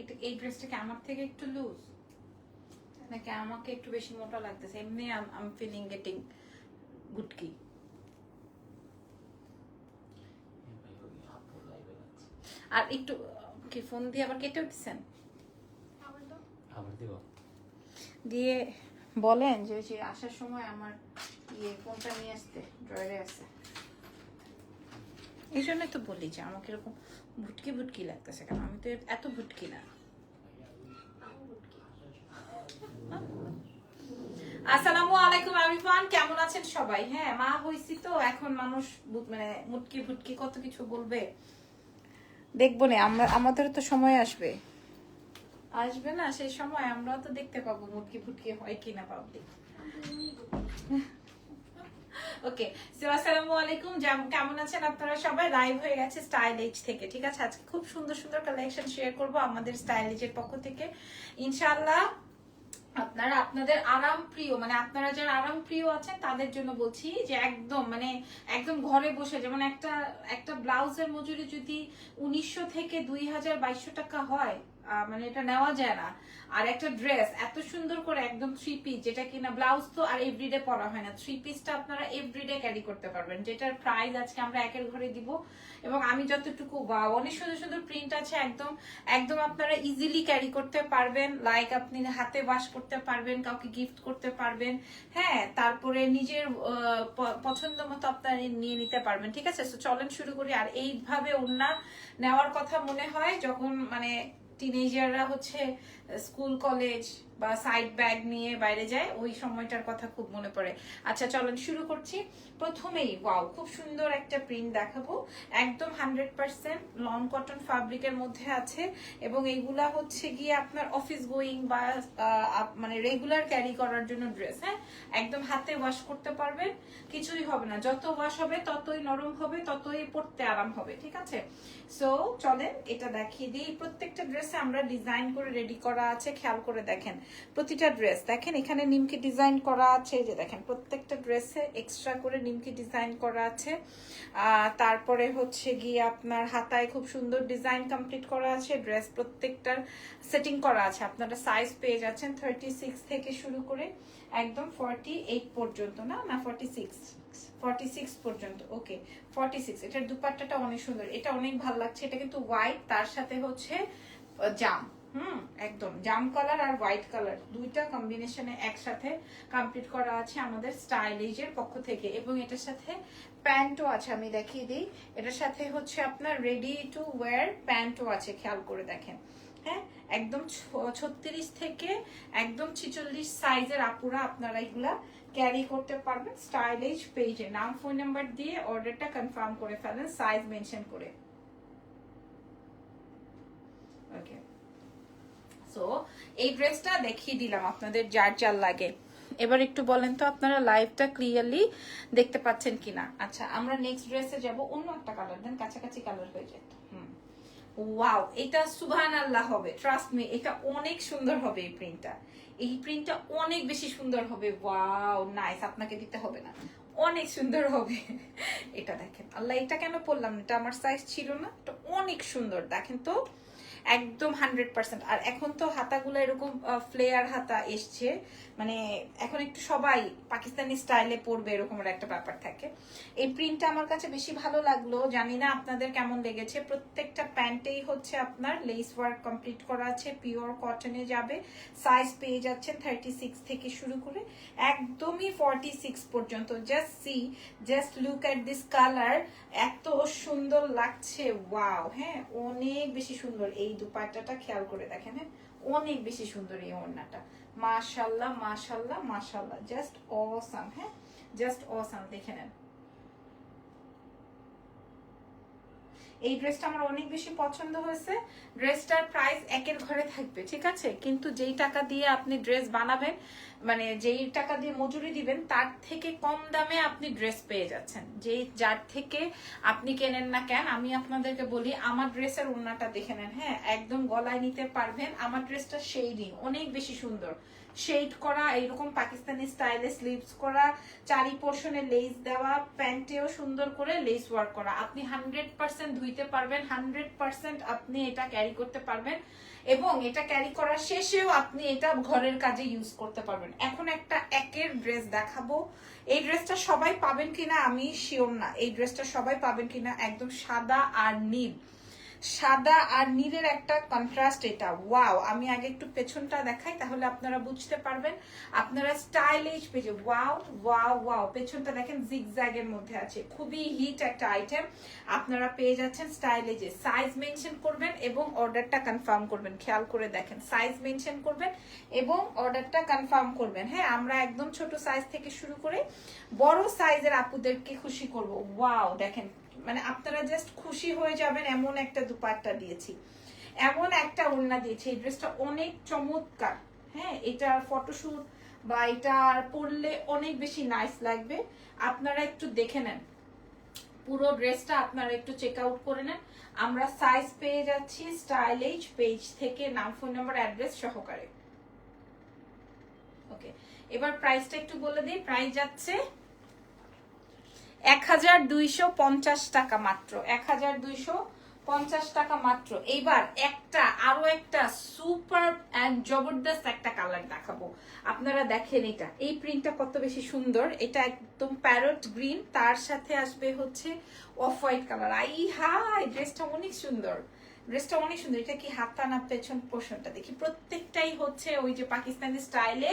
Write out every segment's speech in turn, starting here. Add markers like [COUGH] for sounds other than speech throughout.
এটা এই ড্রেসটা কি আমার থেকে একটু লুজ নাকি আমাকে একটু বেশি মোটা লাগতেছে? এমনি আম ফিলিং গেটিং গুটকি। আর একটু কি ফোন দিয়ে আবার কেটে উঠছেন? আবার দিব। দিয়ে বলেন যে আসার সময় আমার ইয়ে ফোনটা নিয়ে আসতে ড্রয়ারে আছে। এই জন্যই তো বলি যে আমাকে এরকম ভুটকি ভুটকি লাগতেছে কেন? আমি তো এত ভুটকি না। আসসালামু আলাইকুম আরিফান কেমন আছেন সবাই? হ্যাঁ মা হইছি তো, এখন মানুষ মানে মুটকি ভুটকি কত কিছু বলবে। দেখব না, আমরা আমাদেরও তো সময় আসবে। আসবে না, সেই সময় আমরাও তো দেখতে পাবো মুটকি ফুটকি হয় কিনা পাবলিক ওকে, সো আসসালামু আলাইকুম। কেমন আছেন আপনারা সবাই? লাইভ হয়ে গেছে স্টাইল থেকে, ঠিক আছে? আজকে খুব সুন্দর সুন্দর কালেকশন শেয়ার করব আমাদের স্টাইল এজের পক্ষ থেকে। ইনশাআল্লাহ আপনারা আপনাদের আরাম প্রিয় মানে আপনারা যারা আরাম প্রিয় আছেন, তাদের জন্য বলছি যে একদম মানে একদম ঘরে বসে, যেমন একটা একটা ব্লাউজের মজুরি যদি উনিশশো থেকে দুই হাজার বাইশশো টাকা হয় মানে এটা নেওয়া যায় না। আর একটা ড্রেস এত সুন্দর করে একদম থ্রি পিস যেটা কিনা ব্লাউজ তো আর এভরিডে পরা হয় না। থ্রি পিসটা আপনারা এভরিডে ক্যারি করতে পারবেন, যেটার প্রাইস আজকে আমরা একের ঘরে দিব এবং আমি যতটুকু বা অনেক সুন্দর সুন্দর প্রিন্ট আছে, একদম একদম আপনারা ইজিলি ক্যারি করতে পারবেন। লাইক আপনি হাতে ওয়াশ করতে পারবেন, কাউকে গিফট করতে পারবেন। হ্যাঁ তারপরে নিজের পছন্দ মতো আপনারা নিয়ে নিতে পারবেন, ঠিক আছে? তো চলেন শুরু করি। আর এইভাবে ওড়না নেওয়ার কথা মনে হয় যখন মানে টিনেজাররা হচ্ছে স্কুল কলেজ বা সাইড ব্যাগ নিয়ে বাইরে যায়, ওই সময়টার কথা খুব মনে পড়ে। আচ্ছা চলেন শুরু করছি। প্রথমেই ওয়াও খুব সুন্দর একটা প্রিন্ট দেখাবো। একদম হান্ড্রেড পার্সেন্ট লং কটন ফ্যাব্রিকের মধ্যে আছে এবং এইগুলা হচ্ছে গিয়ে আপনার অফিস গোয়িং বা মানে রেগুলার ক্যারি করার জন্য ড্রেস হ্যাঁ? একদম হাতে ওয়াশ করতে পারবেন, কিছুই হবে না। যত ওয়াশ হবে, ততই নরম হবে, ততই পড়তে আরাম হবে, ঠিক আছে? সো চলেন এটা দেখিয়ে দিই। প্রত্যেকটা ড্রেসে আমরা ডিজাইন করে রেডি করা আছে, খেয়াল করে দেখেন। প্রতিটা ড্রেস দেখেন, এখানে নিমকি ডিজাইন করা আছে, এই যে দেখেন, প্রত্যেকটা ড্রেসে এক্সট্রা করে নিমকি ডিজাইন করা আছে। তারপরে হচ্ছে গিয়ে আপনার হাতায় খুব সুন্দর ডিজাইন কমপ্লিট করা আছে ড্রেস প্রত্যেকটার সেটিং করা আছে। আপনারা সাইজ পেয়ে যাচ্ছেন থার্টি সিক্স থেকে শুরু করে একদম ফর্টি এইট পর্যন্ত, না? না ফর্টি সিক্স ফর্টি সিক্স পর্যন্ত ওকে ফর্টি সিক্স এটার দুপাট্টাটা অনেক সুন্দর। এটা অনেক ভালো লাগছে। এটা কিন্তু হোয়াইট তার সাথে হচ্ছে জাম। হুম, একদম। জাম কালার আর হোয়াইট কালার দুইটা কম্বিনেশনে একসাথে কমপ্লিট করা আছে আমাদের স্টাইলিজের পক্ষ থেকে। এবং এটার সাথে প্যান্টও আছে, আমি দেখিয়ে দিই। এটার সাথে হচ্ছে আপনার রেডি টু ওয়্যার প্যান্টও আছে, খেয়াল করে দেখেন। হ্যাঁ একদম ছত্রিশ থেকে একদম ছিচল্লিশ সাইজের আপুরা আপনারা এগুলা ক্যারি করতে পারবেন স্টাইলিশ পেজে নাম ফোন নাম্বার দিয়ে অর্ডারটা কনফার্ম করে ফেলেন সাইজ মেনশন করে। ওকে সো এই ড্রেসটা দেখিয়ে দিলাম আপনাদের যার যার লাগে। এবার একটু বলেন তো, আপনারা লাইভটা ক্লিয়ারলি দেখতে পাচ্ছেন কিনা? আচ্ছা আমরা নেক্সট ড্রেসে যাব, অন্য একটা কালার দেন কাছাকাছি কালার হয়ে যেত ওয়াও এটা সুবহান আল্লাহ হবে ট্রাস্ট মি এটা অনেক সুন্দর হবে এই প্রিন্টটা এই প্রিন্টটা অনেক বেশি সুন্দর হবে। ওয়াও নাইস আপনাকে দিতে হবে না। অনেক সুন্দর হবে। এটা দেখেন, আল্লাহ এটা কেন পড়লাম এটা আমার সাইজ ছিল না, এটা অনেক সুন্দর। দেখেন তো একদম হান্ড্রেড পার্সেন্ট। আর এখন তো হাতাগুলো এরকম ফ্লেয়ার হাতা এসছে। মানে এখন একটু সবাই পাকিস্তানি স্টাইলে পরবে এরকম একটা ব্যাপার থাকে। এই প্রিন্টটা আমার কাছে বেশি ভালো লাগল। জানি না আপনাদের কেমন লেগেছে। প্রত্যেকটা প্যান্টেই হচ্ছে আপনার লেস ওয়ার্ক কমপ্লিট করা আছে পিওর কটনে যাবে। সাইজ পেয়ে যাচ্ছেন থার্টি সিক্স থেকে শুরু করে একদমই ফর্টি সিক্স পর্যন্ত। Just see just look at this colour এত সুন্দর লাগছে, ওয়াও হ্যাঁ অনেক বেশি সুন্দর। এই দুপাট্টাটা খেয়াল করে দেখেন হ্যাঁ অনেক বেশি সুন্দর এই ওড়নাটা। মাশাল্লাহ মাশাল্লাহ মাশাল্লাহ জাস্ট অসাম হ্যাঁ জাস্ট অসাম দেখে নেন। এই ড্রেসটা আমার অনেক বেশি পছন্দ হয়েছে। ড্রেসটার প্রাইস একের ঘরে থাকবে, ঠিক আছে? কিন্তু যেই টাকা দিয়ে আপনি ড্রেস বানাবেন মানে যেই টাকা দিয়ে মজুরি দিবেন, তার থেকে কম দামে আপনি ড্রেস পেয়ে যাচ্ছেন। যেই, যার থেকে আপনি কেনেন না কেন, আমি আপনাদেরকে বলি, আমার ড্রেসের ওড়নাটা দেখে নেন হ্যাঁ? একদম গলায় নিতে পারবেন, আমার ড্রেসটা শেডিং অনেক বেশি সুন্দর। শেড করা এরকম পাকিস্তানি স্টাইলে স্লিভস করা, চারি পোর্শনে লেস দেওয়া প্যান্টেও সুন্দর করে লেস ওয়ার্ক করা। আপনি হান্ড্রেড পার্সেন্ট ধুইতে পারবেন হান্ড্রেড পার্সেন্ট আপনি এটা ক্যারি করতে পারবেন এবং এটা ক্যারি করার শেষেও আপনি এটা ঘরের কাজে ইউজ করতে পারবেন। এখন একটা একের ড্রেস দেখাবো। এই ড্রেসটা সবাই পাবেন কিনা আমি শিওর না। এই ড্রেসটা সবাই পাবেন কিনা একদম সাদা আর নীল। সাদা আর নীলের একটা কন্ট্রাস্ট এটা। ওয়াও আমি আগে একটু পেছনটা দেখাই, তাহলে আপনারা বুঝতে পারবেন। আপনারা স্টাইলিশ পেজে ওয়াও ওয়াও ওয়াও পেছনটা দেখেন জিগজ্যাগের মধ্যে আছে। খুবই হিট একটা আইটেম আপনারা পেয়ে যাচ্ছেন স্টাইলিজে সাইজ মেনশন করবেন এবং অর্ডারটা কনফার্ম করবেন। খেয়াল করে দেখেন সাইজ মেনশন করবেন এবং অর্ডারটা কনফার্ম করবেন। হ্যাঁ আমরা একদম ছোট সাইজ থেকে শুরু করে বড় সাইজের আপুদেরকে খুশি করব। ওয়াও দেখেন মানে আপনারা জাস্ট খুশি হয়ে যাবেন এমন একটা দুপাট্টা দিয়েছি। এমন একটা ওড়না দিয়েছি, এই ড্রেসটা অনেক চমৎকার। হ্যাঁ এটার ফটোশুট বা এটা পরলে অনেক বেশি নাইস লাগবে। আপনারা একটু দেখে নেন। পুরো ড্রেসটা আপনারা একটু চেক আউট করে নেন। আমরা সাইজ পেয়ে যাচ্ছি স্টাইলেজ পেজ থেকে নাম ফোন নাম্বার অ্যাড্রেস সহকারে। ওকে এবার প্রাইসটা একটু বলে দিই। প্রাইস যাচ্ছে এক হাজার দুইশো পঞ্চাশ টাকা মাত্র, এক হাজার দুইশো পঞ্চাশ টাকা মাত্র। এইবার একটা, আরও একটা সুপার জবরদস্ত একটা কালার দেখাবো। আপনারা দেখেন এটা। এই প্রিন্টটা কত বেশি সুন্দর। এটা একদম প্যারট গ্রিন তার সাথে আসবে হচ্ছে অফ হোয়াইট কালার আই হাই ড্রেসটা অনেক সুন্দর। ড্রেসটা অনেক সুন্দর। এটা কি হাত না পেছন পোর্শনটা দেখি প্রত্যেকটাই হচ্ছে ওই যে পাকিস্তানি স্টাইলে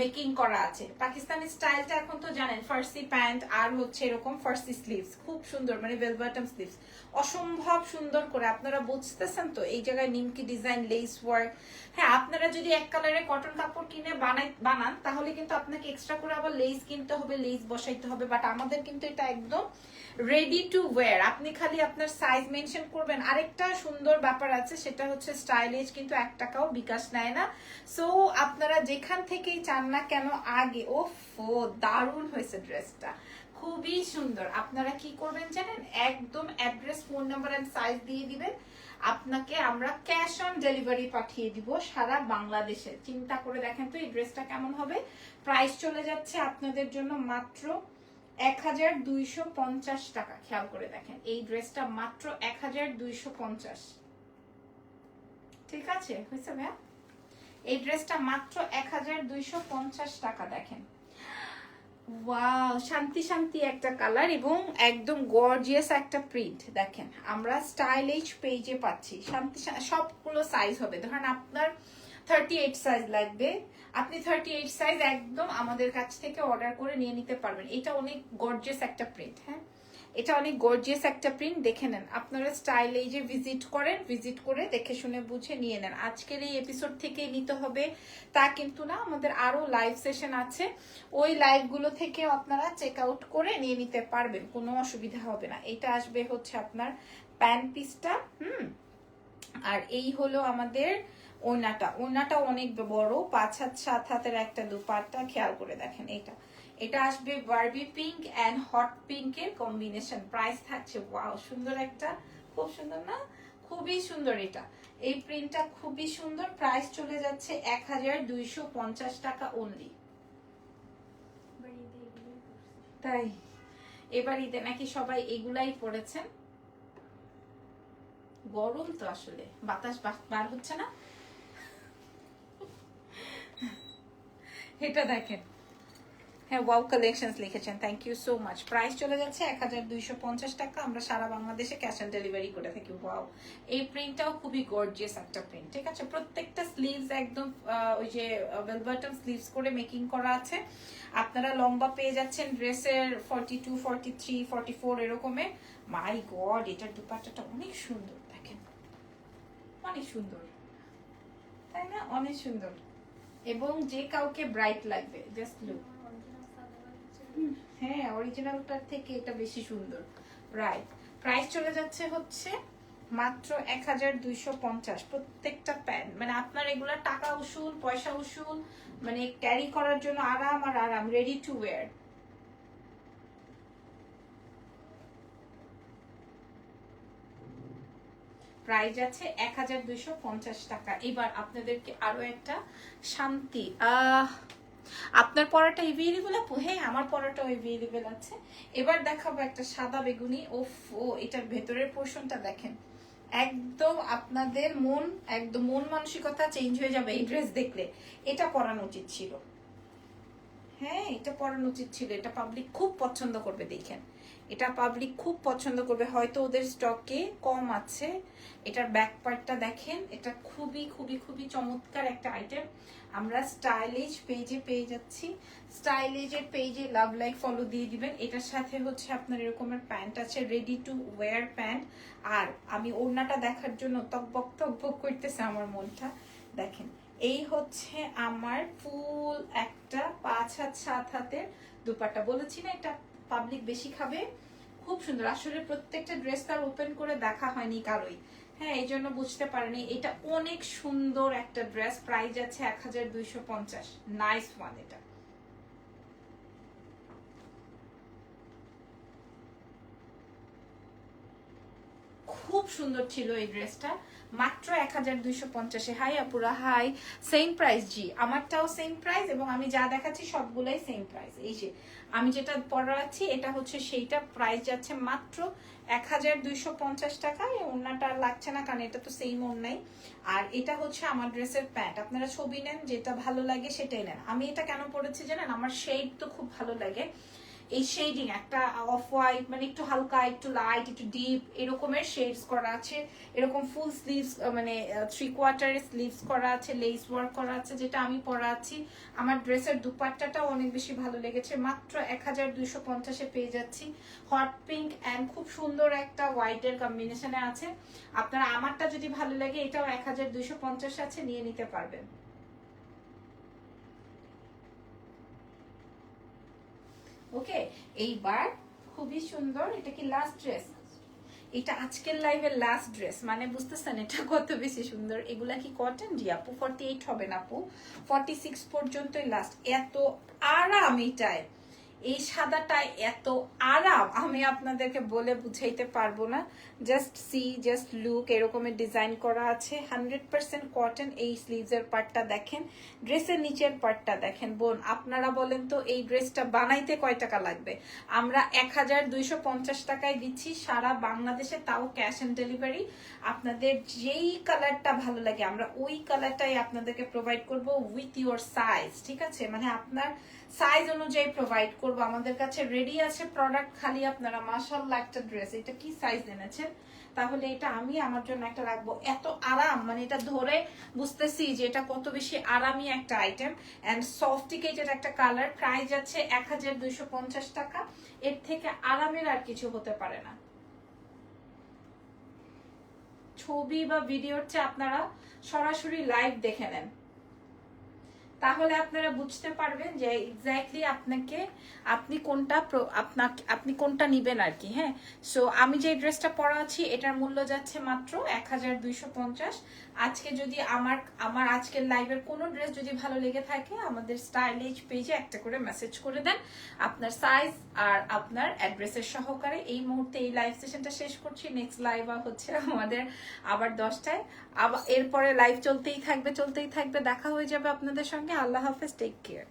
মেকিং করা আছে। পাকিস্তানি স্টাইলটা এখন তো জানেন, ফার্সি প্যান্ট আর হচ্ছে এরকম ফার্সি স্লিভস খুব সুন্দর মানে ভেলভাটাম স্লিভস অসম্ভব সুন্দর করে। আপনারা বুঝতেছেন তো, এই জায়গায় নিমকি ডিজাইন লেস ওয়ার্ক হ্যাঁ আপনারা যদি এক কালারের কটন কাপড় কিনে বানাই, বানান, তাহলে কিন্তু আপনাকে এক্সট্রা করে আবার লেস কিনতে হবে লেস বসাইতে হবে। বাট আমাদের কিন্তু এটা একদম রেডি টু ওয়্যার আপনি খালি আপনার সাইজ মেনশন করবেন। আরেকটা সুন্দর ব্যাপার আছে, সেটা হচ্ছে স্টাইলিশ কিন্তু এক টাকাও বিকাশ নেয় না। সো আপনারা যেখান থেকেই চান না কেন, আগে ও ফো দারুণ হয়েছে ড্রেসটা খুবই সুন্দর। আপনারা কি করবেন জানেন? একদম address phone number and size দিয়ে দিবেন। আপনাকে আমরা ক্যাশ অন ডেলিভারি পাঠিয়ে দিব সারা বাংলাদেশে। চিন্তা করে দেখেন তো এই ড্রেসটা কেমন হবে। প্রাইস চলে যাচ্ছে আপনাদের জন্য মাত্র এক হাজার দুইশো পঞ্চাশ টাকা। খেয়াল করে দেখেন, এই ড্রেসটা মাত্র এক হাজার দুইশো পঞ্চাশ। ঠিক আছে? হয়েছে ভাইয়া? এই ড্রেসটা মাত্র এক হাজার দুইশো পঞ্চাশ টাকা দেখেন। ওয়াও শান্তি শান্তি একটা কালার এবং একদম গর্জিয়াস একটা প্রিন্ট দেখেন। আমরা স্টাইলিশ পেজে পাচ্ছি। শান্তি সবগুলো সাইজ হবে। ধরেন আপনার থার্টি এইট সাইজ লাগবে। আপনি থার্টি এইট সাইজ একদম আমাদের কাছ থেকে অর্ডার করে নিয়ে নিতে পারবেন। এটা অনেক গর্জিয়াস একটা প্রিন্ট হ্যাঁ? এটা অনেক গর্জিয়াস একটা প্রিন্ট দেখে নেন। আপনারা স্টাইল এই যে ভিজিট করেন ভিজিট করে দেখে শুনে বুঝে নিয়ে নেন। আজকের এই এপিসোড থেকে নিতে হবে, তা কিন্তু না, আমাদের আরও লাইভ সেশন আছে। ওই লাইভগুলো থেকে আপনারা চেক আউট করে নিয়ে নিতে পারবেন, কোনো অসুবিধা হবে না। এটা আসবে হচ্ছে আপনার প্যান পিসটা হুম? আর এই হলো আমাদের ওনাটা ওনাটা অনেক বড়, পাঁচ হাত, সাত হাতের একটা দুপাট্টা, খেয়াল করে দেখেন এটা এটা আসবে বারবি পিঙ্ক অ্যান্ড হট পিঙ্কের কম্বিনেশন প্রাইস থাকছে ওয়াও সুন্দর একটা, খুব সুন্দর না? খুবই সুন্দর এটা। এই প্রিন্টটা খুবই সুন্দর প্রাইস চলে যাচ্ছে এক হাজার দুইশো পঞ্চাশ টাকা অনলি তাই, এবার ঈদে নাকি সবাই এগুলাই পড়েছেন গরম তো আসলে, বাতাস বার হচ্ছে না? [LAUGHS] এটা দেখেন হ্যাঁ ওয়াও কালেকশনস লিখেছেন thank you so much price চলে যাচ্ছে এক হাজার দুইশো পঞ্চাশ টাকা, আমরা সারা বাংলাদেশে ক্যাশ অন ডেলিভারি করে থাকি ওয়াও এই প্রিন্টটাও খুবই গর্জিয়াস একটা প্রিন্ট ঠিক আছে? প্রত্যেকটা স্লিভস একদম ওই যে ওয়েলবাটম স্লিভস করে মেকিং করা আছে। আপনারা লম্বা পেয়ে যাচ্ছেন ড্রেসের forty two forty three forty four এরকমের মাই গড এটার দুপাট্টাটা অনেক সুন্দর, দেখেন। অনেক সুন্দর। তাই না? অনেক সুন্দর। এবং যে কাউকে ব্রাইট লাগবে জাস্ট লুক হ্যাঁ অরিজিনালটার থেকে এটা বেশি সুন্দর। রাইট প্রাইস চলে যাচ্ছে হচ্ছে মাত্র এক হাজার দুইশো পঞ্চাশ। প্রত্যেকটা প্যান্ট মানে আপনার এগুলা টাকা উসুল, পয়সা উসুল মানে ক্যারি করার জন্য আরাম আর আরাম রেডি টু ওয়্যার প্রাইস আছে এক হাজার দুইশো পঞ্চাশ টাকা। এবার আপনাদেরকে আরও একটা শান্তি, আহ আপনার পরাটা এভেলেবেল আপু? হ্যাঁ আমার পরাটাও এভেলেবেল আছে। এবার দেখাবো একটা সাদা বেগুনি। ওফ, ও, এটার ভেতরের পোর্শনটা দেখেন। একদম আপনাদের মন, একদম মন মানসিকতা চেঞ্জ হয়ে যাবে এই ড্রেস দেখলে। এটা পরানো উচিত ছিল। হ্যাঁ এটা পরানো উচিত ছিল। এটা পাবলিক খুব পছন্দ করবে, দেখেন। এটা পাবলিক খুব পছন্দ করবে। হয়তো ওদের স্টকে কম আছে। এটার ব্যাক পার্টটা দেখেন, এটা খুবই খুবই খুবই চমৎকার একটা আইটেম আমরা স্টাইলিশ পেজে পেয়ে যাচ্ছি। স্টাইলিজের পেজে লাভ লাইক ফলো দিয়ে দিবেন। এটার সাথে হচ্ছে আপনার এরকমের প্যান্ট আছে রেডি টু ওয়ার প্যান্ট আর আমি ওড়নাটা দেখার জন্য তকবক তকবক করতেছে আমার মনটা। দেখেন, এই হচ্ছে আমার ফুল একটা পাঁচ হাত, সাত হাতের দুপাট্টা বলেছি না, এটা পাবলিক বেশি খাবে। খুব সুন্দর। আসলে প্রত্যেকটা ড্রেস তার ওপেন করে দেখা হয়নি কারোই। হ্যাঁ এই জন্য বুঝতে পারেনি। এটা অনেক সুন্দর একটা ড্রেস প্রাইস আছে এক হাজার দুইশো পঞ্চাশ। নাইস ওয়ান এটা। খুব সুন্দর ছিল এই ড্রেসটা মাত্র এক হাজার পঞ্চাশে। হাই আপুরা, হাই। সেম প্রাইস জি। আমারটাও সেম প্রাইস এবং আমি যা দেখাচ্ছি সবগুলাই সেম প্রাইস এই যে, আমি যেটা পড়াচ্ছি, এটা হচ্ছে সেইটা প্রাইস যাচ্ছে মাত্র এক হাজার পঞ্চাশ এই আর লাগছে না, কারণ এটা তো সেম ওড়নাই। আর এটা হচ্ছে আমার ড্রেসের প্যান্ট আপনারা ছবি নেন, যেটা ভালো লাগে সেটাই নেন। আমি এটা কেন পড়েছি জানেন? আমার শেড তো খুব ভালো লাগে। এই শেডিং একটা অফ হোয়াইট মানে একটু হালকা, একটু লাইট একটু ডিপ এরকমের শেডস করা আছে। এরকম ফুল স্লিভস মানে থ্রি কোয়ার্টার স্লিভস করা আছে লেস ওয়ার্ক করা আছে, যেটা আমি পরা আছি। আমার ড্রেসের দুপাট্টাটাও অনেক বেশি ভালো লেগেছে। মাত্র এক হাজার দুইশো পঞ্চাশে পেয়ে যাচ্ছি। হট পিঙ্ক অ্যান্ড খুব সুন্দর একটা হোয়াইটের কম্বিনেশনে আছে। আপনারা আমারটা যদি ভালো লাগে, এটাও এক হাজার দুইশো পঞ্চাশ আছে, নিয়ে নিতে পারবেন। ওকে, এইবার খুবই সুন্দর, এটা কি লাস্ট ড্রেস এটা আজকের লাইভের লাস্ট ড্রেস মানে বুঝতেছেন এটা কত বেশি সুন্দর। এগুলা কি কটন জি আপু? ফর্টি এইট হবে না আপু? ফর্টি সিক্স পর্যন্তই লাস্ট এত আরাম এটায়। এই সাদাটায় এত আরাম, আমি আপনাদেরকে বলে বুঝাইতে পারব না। জাস্ট সি জাস্ট লুক এরকমের ডিজাইন করা আছে। হান্ড্রেড পার্সেন্ট কটন এই স্লিভসের পার্টটা দেখেন। ড্রেসের নিচের পার্টটা দেখেন। বোন, আপনারা বলেন তো, এই ড্রেসটা বানাইতে কয় টাকা লাগবে? আমরা এক হাজার দুইশো পঞ্চাশ টাকায় দিচ্ছি, সারা বাংলাদেশে তাও ক্যাশ অন ডেলিভারি আপনাদের যেই কালারটা ভালো লাগে, আমরা ওই কালারটাই আপনাদেরকে প্রোভাইড করব উইথ ইউর সাইজ ঠিক আছে? মানে আপনার সাইজ অনুযায়ী প্রোভাইড করব। আমাদের কাছে রেডি আছে প্রোডাক্ট খালি আপনারা মাশাল্লাহ একটা ড্রেস এটা কি সাইজ এনেছেন? তাহলে এটা আমি আমার জন্য একটা রাখব। এত আরাম মানে এটা ধরে বুঝতেছি যে এটা কত বেশি আরামই একটা আইটেম অ্যান্ড সফটিকেটেড একটা কালার প্রাইস আছে এক হাজার দুইশো পঞ্চাশ টাকা। এর থেকে আরামের আর কিছু হতে পারে না। ছবি বা ভিডিওর চেয়ে আপনারা সরাসরি লাইভ দেখে নেন। তাহলে আপনারা বুঝতে পারবেন যে এক্স্যাক্টলি আপনাকে, আপনি কোনটা আপনাকে, আপনি কোনটা নিবেন আর কি হ্যাঁ? সো আমি যে ড্রেসটা পরা আছি, এটার মূল্য যাচ্ছে মাত্র এক হাজার দুইশো পঞ্চাশ। আজকে যদি আমার আমার আজকের লাইভের কোনো ড্রেস যদি ভালো লেগে থাকে, আমাদের স্টাইলিশ পেজে একটা করে মেসেজ করে দেন। আপনার সাইজ আর আপনার অ্যাড্রেসের সহকারে। এই মুহূর্তে এই লাইভ সেশনটা শেষ করছি। নেক্সট লাইভ হচ্ছে আমাদের আবার দশটায়। আবার এরপরে লাইভ চলতেই থাকবে চলতেই থাকবে। দেখা হয়ে যাবে আপনাদের সঙ্গে আল্লাহ হাফেজ টেক কেয়ার